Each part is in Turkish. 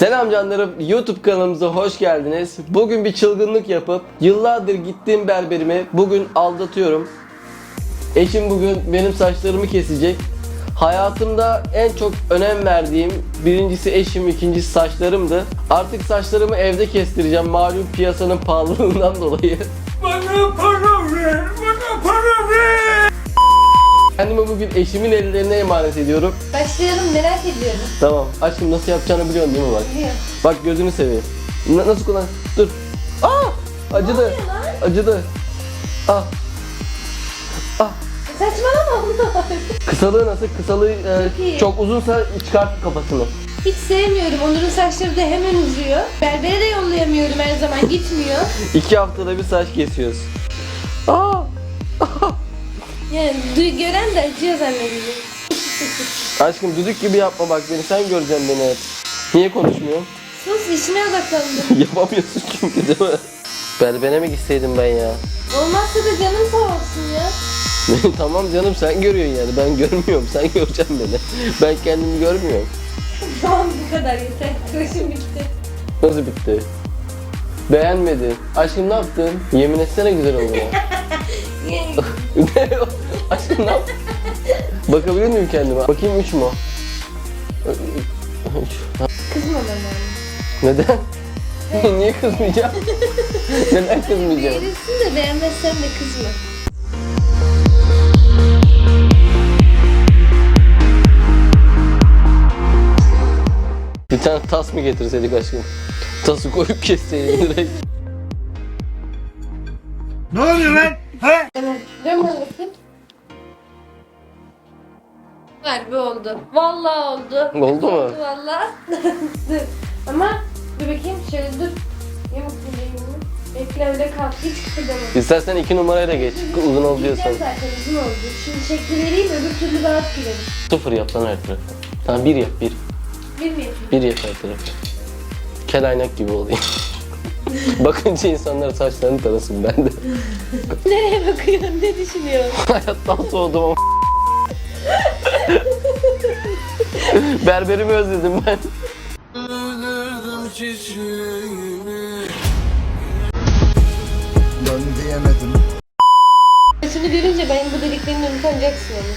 Selam canlarım, YouTube kanalımıza hoş geldiniz. Bugün bir çılgınlık yapıp yıllardır gittiğim berberimi bugün aldatıyorum. Eşim bugün benim saçlarımı kesecek. Hayatımda en çok önem verdiğim birincisi eşim, ikincisi saçlarımdı. Artık saçlarımı evde kestireceğim malum piyasanın pahalılığından dolayı. Bana para ver. Kendimi bugün eşimin ellerine emanet ediyorum. Başlayalım merak ediyorum. Tamam, aşkım nasıl yapacağını biliyorsun değil mi bak? Biliyorum. Bak gözünü seveyim. Na- nasıl kullan? Dur. Aa! Acıdı. oluyor lan? Acıdı. Ah. Ah. Saçmalama bunu. Kısalığı nasıl? Kısalığı e, Çok iyi. çok uzunsa çıkart kafasını. Hiç sevmiyorum. Onur'un saçları da hemen uzuyor. Berbere de yollayamıyorum her zaman gitmiyor. İki haftada bir saç kesiyoruz. Aa! Yani gören de acıyor zannediyor. Aşkım düdük gibi yapma bak beni. Sen göreceksin beni hep. Niye konuşmuyorsun? Sus işine odaklandım. Yapamıyorsun çünkü değil mi? Berbere mi gitseydim ben ya? Olmazsa da canım sağ olsun ya. tamam canım sen görüyorsun yani. Ben görmüyorum. Sen göreceksin beni. Ben kendimi görmüyorum. Tamam bu kadar yeter. Tıraşım bitti. Nasıl bitti? Beğenmedi. Aşkım ne yaptın? Yemin etsene güzel oldu. Ne o? Aşkım ne yaptın? Bakabilir miyim kendime? Bakayım 3 mü? o? Üç. Kızma bana. Neden? Niye kızmayacağım? Neden kızmayacağım? Beğenirsin de beğenmezsen de kızma. Bir tane tas mı getirseydik aşkım? Tası koyup kesseydik direkt. Ne oluyor lan? Ha? Dön bana bakayım. Harbi oldu. Vallahi oldu. Oldu mu? Vallahi. dur. Ama dur bakayım şöyle dur. Yamuk bileğimi. Bekle öyle kal. Hiç kıpırdama. İstersen iki numarayla geç. Uzun ol diyorsan. Gideceğim zaten uzun oldu. Şimdi şekli vereyim öbür türlü rahat girelim. Sıfır yap lan her tarafı. Tamam bir yap bir. Bir mi yapayım? Bir yap her tarafı. Kel aynak gibi olayım. Bakınca insanlar saçlarını tarasın ben de. Nereye bakıyorsun? Ne düşünüyorsun? Hayattan soğudum ama. Berberimi özledim ben. Dön diyemedim Saçını görünce benim bu dediklerimden utanacaksın onu.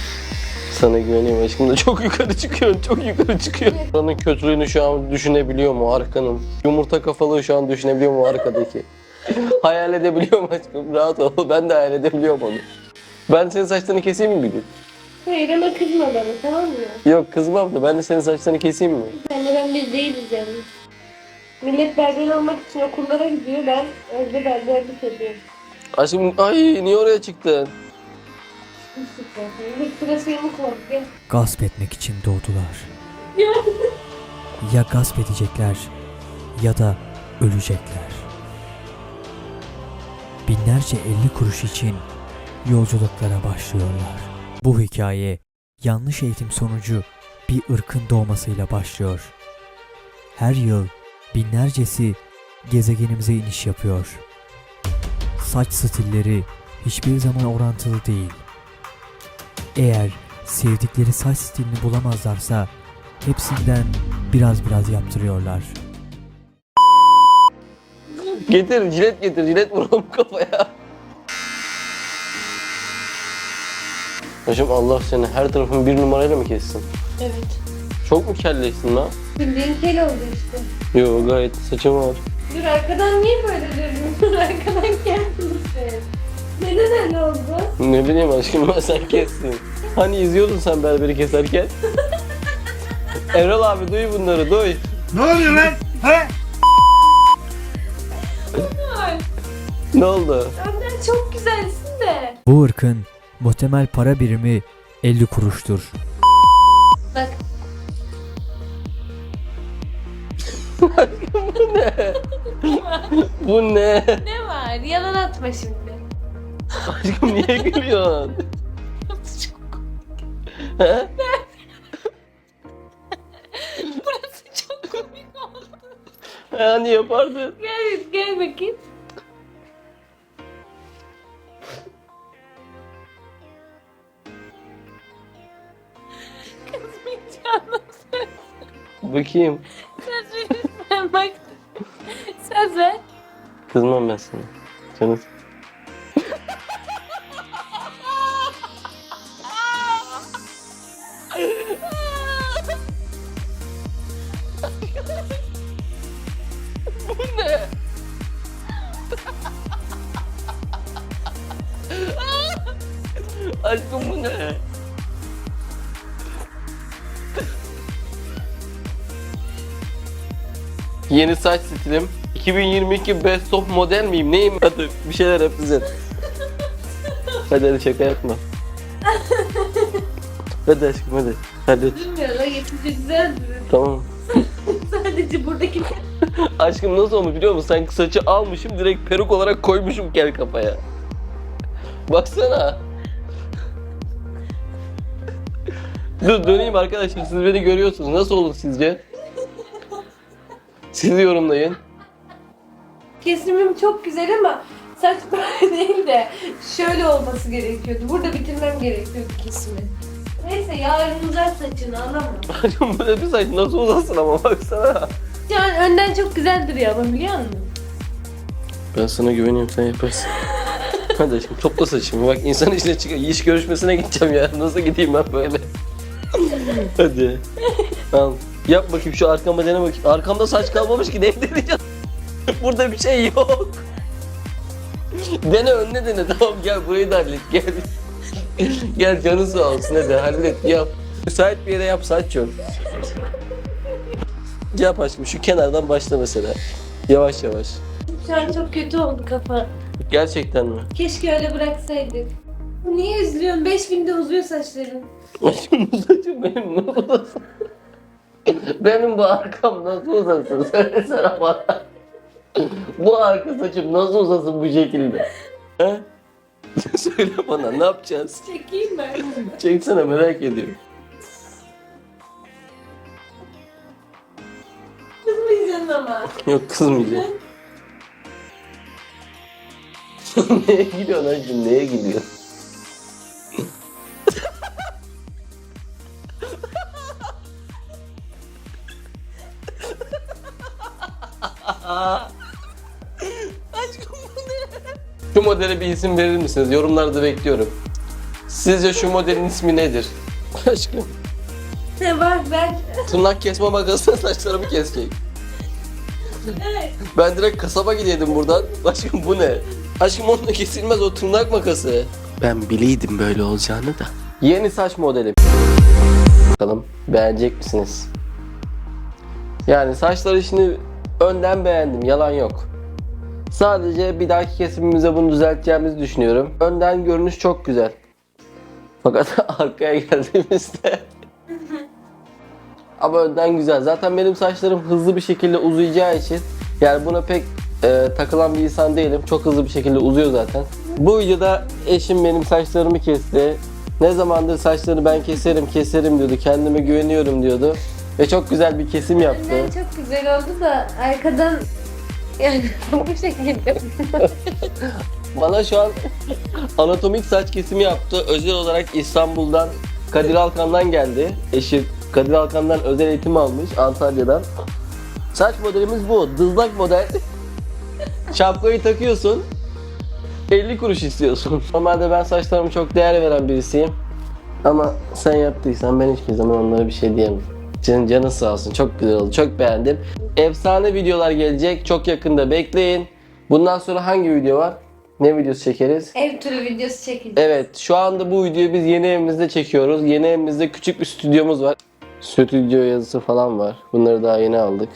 Sana güveniyorum aşkım da çok yukarı çıkıyorsun, çok yukarı çıkıyorsun. Buranın kötülüğünü şu an düşünebiliyor mu arkanın? Yumurta kafalığı şu an düşünebiliyor mu arkadaki? hayal edebiliyor mu aşkım? Rahat ol, ben de hayal edebiliyorum onu. Ben senin saçlarını keseyim mi bir gün? Hayır ama kızma bana tamam mı? Yok kızmam da ben de senin saçlarını keseyim mi? Senle ben biz değiliz yani. Millet berber olmak için okullara gidiyor. Ben evde berberlik ediyorum. Aşkım ay niye oraya çıktın? Bir sırası yamuk. Gel. gasp etmek için doğdular. Ya gasp edecekler ya da ölecekler. Binlerce 50 kuruş için yolculuklara başlıyorlar. Bu hikaye yanlış eğitim sonucu bir ırkın doğmasıyla başlıyor. Her yıl binlercesi gezegenimize iniş yapıyor. Saç stilleri hiçbir zaman orantılı değil. Eğer sevdikleri saç stilini bulamazlarsa hepsinden biraz biraz yaptırıyorlar. Getir jilet getir jilet vuralım kafaya. Hocam Allah seni her tarafın bir numarayla mı kessin? Evet. Çok mu kelleşsin lan? Bildiğin kel oldu işte. Yo gayet saçım var. Dur arkadan niye böyle durdun? Dur arkadan geldin sen. Neden öyle oldu? Ne bileyim aşkım ben sen kessin. Hani izliyordun sen berberi keserken? Erol abi duy bunları duy. Ne oluyor lan? Ha? Ne oldu? Önden çok güzelsin de. Bu ırkın muhtemel para birimi 50 kuruştur. Bak Bu ne? ne var? Yalan atma şimdi. Aşkım niye gülüyorsun? He? Burası çok komik oldu. Hani yapardın? Gel, gel bakayım. Bakayım. Verirsen Bak. Söz ver. Kızmam ben sana. Canım. Bu ne? Aşkım bu ne? Yeni saç stilim. 2022 Best of model miyim? Neyim? Hadi bir şeyler yap bize. Hadi hadi şaka yapma. hadi aşkım hadi. Hadi Bilmiyorum la yapınca güzel duruyor. tamam. Sadece buradaki Aşkım nasıl olmuş biliyor musun? Sanki saçı almışım direkt peruk olarak koymuşum kel kafaya. Baksana. Dur döneyim arkadaşlar siz beni görüyorsunuz. Nasıl olur sizce? Siz yorumlayın. kesimim çok güzel ama saç böyle değil de şöyle olması gerekiyordu. Burada bitirmem gerekiyordu kesimi. Neyse yarın uzar saçını alamam. Aşkım böyle bir saç nasıl uzasın ama baksana. Şu an önden çok güzel duruyor ama biliyor musun? Ben sana güveniyorum sen yaparsın. Hadi aşkım topla saçımı bak insan içine çıkıyor. İş görüşmesine gideceğim ya. Nasıl gideyim ben böyle? Hadi. Al. Yap bakayım şu arkama dene bakayım. Arkamda saç kalmamış ki ne deneyeceğim? Burada bir şey yok. Dene önüne dene tamam gel burayı da hallet gel. gel canın sağ olsun hadi hallet yap. Müsait bir yere yap saç yok. Yap aşkım şu kenardan başla mesela. Yavaş yavaş. Şu an çok kötü oldu kafa. Gerçekten mi? Keşke öyle bıraksaydık. Niye üzülüyorsun? 5000'de uzuyor saçların. Aşkım saçım benim nasıl uzasın? Benim bu arkam nasıl uzasın? Söylesene bana. bu arka saçım nasıl uzasın bu şekilde? He? Söyle bana ne yapacağız? Çekeyim ben. Çeksene merak ediyorum. Kızmayacaksın ama. Yok kızmayacağım. neye gidiyorsun aşkım neye gidiyorsun? Aşkım bu ne? Şu modele bir isim verir misiniz? Yorumlarda bekliyorum. Sizce şu modelin ismi nedir? Aşkım. Ne var ben? Tırnak kesme makasına saçlarımı kesecek. Evet. Ben direkt kasaba gideydim buradan. Aşkım bu ne? Aşkım onunla kesilmez o tırnak makası. Ben biliydim böyle olacağını da. Yeni saç modeli. Bakalım beğenecek misiniz? Yani saçlar işini önden beğendim yalan yok. Sadece bir dahaki kesimimize bunu düzelteceğimizi düşünüyorum. Önden görünüş çok güzel. Fakat arkaya geldiğimizde ama önden güzel. Zaten benim saçlarım hızlı bir şekilde uzayacağı için yani buna pek e, takılan bir insan değilim. Çok hızlı bir şekilde uzuyor zaten. Bu videoda eşim benim saçlarımı kesti. Ne zamandır saçlarını ben keserim keserim diyordu. Kendime güveniyorum diyordu. Ve çok güzel bir kesim yaptı. Önden çok güzel oldu da arkadan yani bu şekilde. Bana şu an anatomik saç kesimi yaptı. Özel olarak İstanbul'dan Kadir Alkan'dan geldi. Eşi Kadir Alkan'dan özel eğitim almış Antalya'dan. Saç modelimiz bu. Dızlak model. Şapkayı takıyorsun. 50 kuruş istiyorsun. Normalde ben saçlarıma çok değer veren birisiyim. Ama sen yaptıysan ben hiçbir zaman onlara bir şey diyemem. Senin canın sağ olsun. Çok güzel oldu. Çok beğendim. Efsane videolar gelecek. Çok yakında bekleyin. Bundan sonra hangi video var? Ne videosu çekeriz? Ev turu videosu çekildi. Evet, şu anda bu videoyu biz yeni evimizde çekiyoruz. Yeni evimizde küçük bir stüdyomuz var. Stüdyo yazısı falan var. Bunları daha yeni aldık.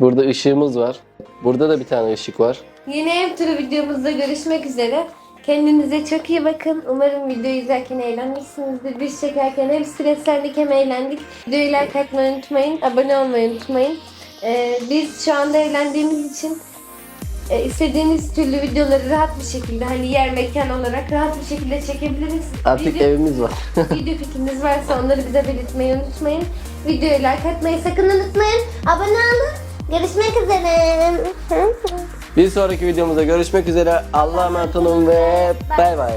Burada ışığımız var. Burada da bir tane ışık var. Yeni ev turu videomuzda görüşmek üzere. Kendinize çok iyi bakın. Umarım videoyu izlerken eğlenmişsinizdir. Biz çekerken hem streslendik hem eğlendik. Videoyu like atmayı unutmayın. Abone olmayı unutmayın. Ee, biz şu anda eğlendiğimiz için e, istediğiniz türlü videoları rahat bir şekilde hani yer mekan olarak rahat bir şekilde çekebiliriz. Artık Video- evimiz var. video fikriniz varsa onları bize belirtmeyi unutmayın. Videoyu like atmayı sakın unutmayın. Abone olun. Görüşmek üzere. Bir sonraki videomuzda görüşmek üzere. Allah'a emanet olun ve bay bay.